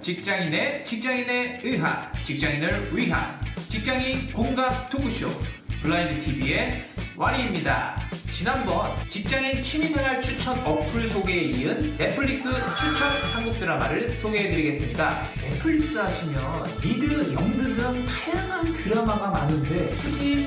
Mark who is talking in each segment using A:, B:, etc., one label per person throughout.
A: 직장인의 직장인에 의한 직장인을 위한 직장인 공감 토크쇼 블라인드 TV의 와리입니다. 지난번 직장인 취미생활 추천 어플 소개에 이은 넷플릭스 추천 한국 드라마를 소개해드리겠습니다. 넷플릭스 하시면 미드, 영드 등 다양한 드라마가 많은데 굳이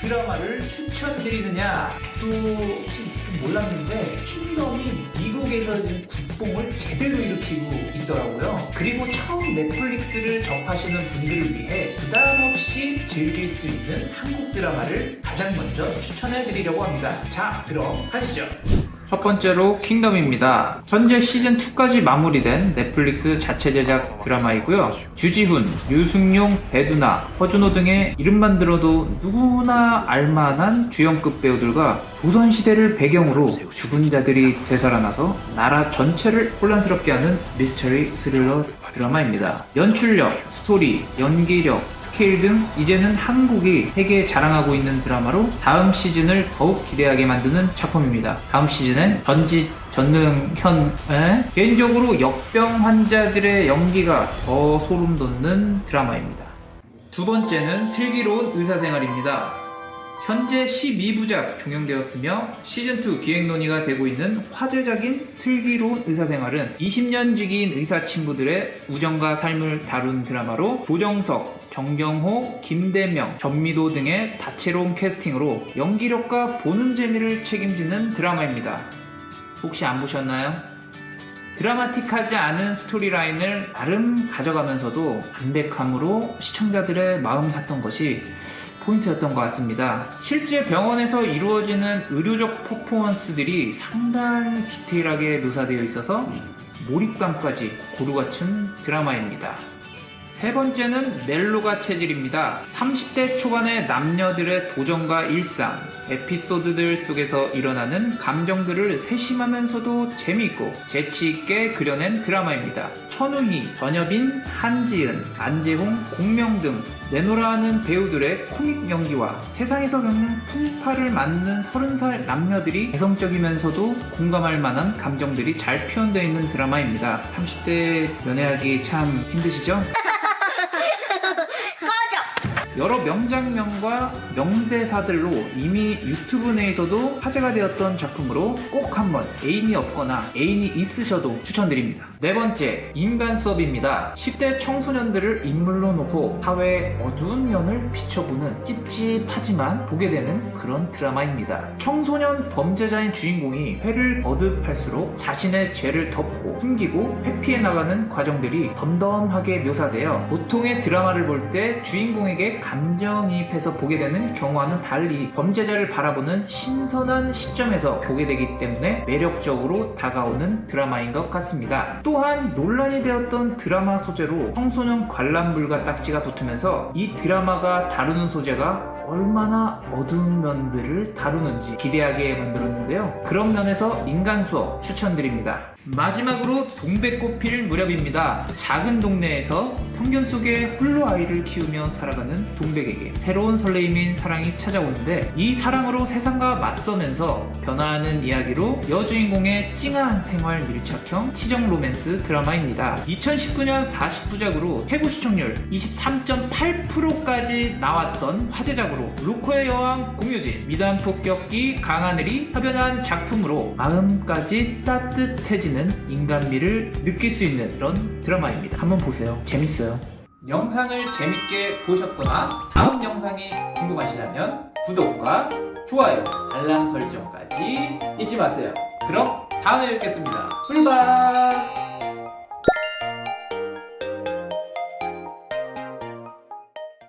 A: 드라마를 추천드리느냐 또좀 몰랐는데 킹덤이 미국에서 국뽕을 제대로 일으키고 있더라고요. 그리고 처음 넷플릭스를 접하시는 분들을 위해 부담 없이 즐길 수 있는 한국 드라마를 가장 먼저 추천해 드리려고 합니다. 자 그럼 가시죠 첫 번째로 킹덤입니다. 현재 시즌 2까지 마무리된 넷플릭스 자체 제작 드라마이고요. 주지훈, 류승용, 배두나, 허준호 등의 이름만 들어도 누구나 알만한 주연급 배우들과 조선시대를 배경으로 죽은 자들이 되살아나서 나라 전체를 혼란스럽게 하는 미스터리 스릴러 드라마입니다. 연출력, 스토리, 연기력, 스케일 등 이제는 한국이 세계에 자랑하고 있는 드라마로 다음 시즌을 더욱 기대하게 만드는 작품입니다. 다음 시즌엔 전지 전능현 에? 개인적으로 역병 환자들의 연기가 더 소름 돋는 드라마입니다. 두 번째는 슬기로운 의사생활입니다. 현재 12부작 종영되었으며 시즌2 기획 논의가 되고 있는 화제작인 슬기로운 의사생활은 20년 지기인 의사 친구들의 우정과 삶을 다룬 드라마로 조정석, 정경호, 김대명, 전미도 등의 다채로운 캐스팅으로 연기력과 보는 재미를 책임지는 드라마입니다. 혹시 안 보셨나요? 드라마틱하지 않은 스토리라인을 나름 가져가면서도 담백함으로 시청자들의 마음을 샀던 것이 포인트였던 것 같습니다. 실제 병원에서 이루어지는 의료적 퍼포먼스들이 상당히 디테일하게 묘사되어 있어서 몰입감까지 고루 갖춘 드라마입니다. 세 번째는 멜로가 체질입니다. 30대 초반의 남녀들의 도전과 일상, 에피소드들 속에서 일어나는 감정들을 세심하면서도 재미있고 재치있게 그려낸 드라마입니다. 천우희, 전여빈, 한지은, 안재홍, 공명 등 내노라하는 배우들의 코믹 연기와 세상에서 겪는 풍파를 맞는 30살 남녀들이 개성적이면서도 공감할 만한 감정들이 잘 표현되어 있는 드라마입니다. 30대 연애하기 참 힘드시죠? 여러 명장면과 명대사들로 이미 유튜브 내에서도 화제가 되었던 작품으로 꼭 한번 애인이 없거나 애인이 있으셔도 추천드립니다. 네 번째, 인간 수업입니다. 10대 청소년들을 인물로 놓고 사회의 어두운 면을 비춰보는 찝찝하지만 보게 되는 그런 드라마입니다. 청소년 범죄자인 주인공이 회를 거듭할수록 자신의 죄를 덮고 숨기고 회피해 나가는 과정들이 덤덤하게 묘사되어 보통의 드라마를 볼 때 주인공에게 감정이입해서 보게 되는 경우와는 달리 범죄자를 바라보는 신선한 시점에서 보게 되기 때문에 매력적으로 다가오는 드라마인 것 같습니다. 또한 논란이 되었던 드라마 소재로 청소년 관람불가 딱지가 붙으면서 이 드라마가 다루는 소재가 얼마나 어두운 면들을 다루는지 기대하게 만들었는데요. 그런 면에서 인간 수업 추천드립니다. 마지막으로 동백꽃 필 무렵입니다. 작은 동네에서 편견 속에 홀로 아이를 키우며 살아가는 동백에게 새로운 설레임인 사랑이 찾아오는데 이 사랑으로 세상과 맞서면서 변화하는 이야기로 여주인공의 찡한 생활 밀착형 치정 로맨스 드라마입니다. 2019년 40부작으로 최고 시청률 23.8%까지 나왔던 화제작으로 로코의 여왕 공효진, 미담 폭격기 강하늘이 협연한 작품으로 마음까지 따뜻해지는 인간미를 느낄 수 있는 그런 드라마입니다. 한번 보세요. 재밌어요. 영상을 재밌게 보셨거나 다음 영상이 궁금하시다면 구독과 좋아요, 알람 설정까지 잊지 마세요. 그럼 다음에 뵙겠습니다. 꿀밤!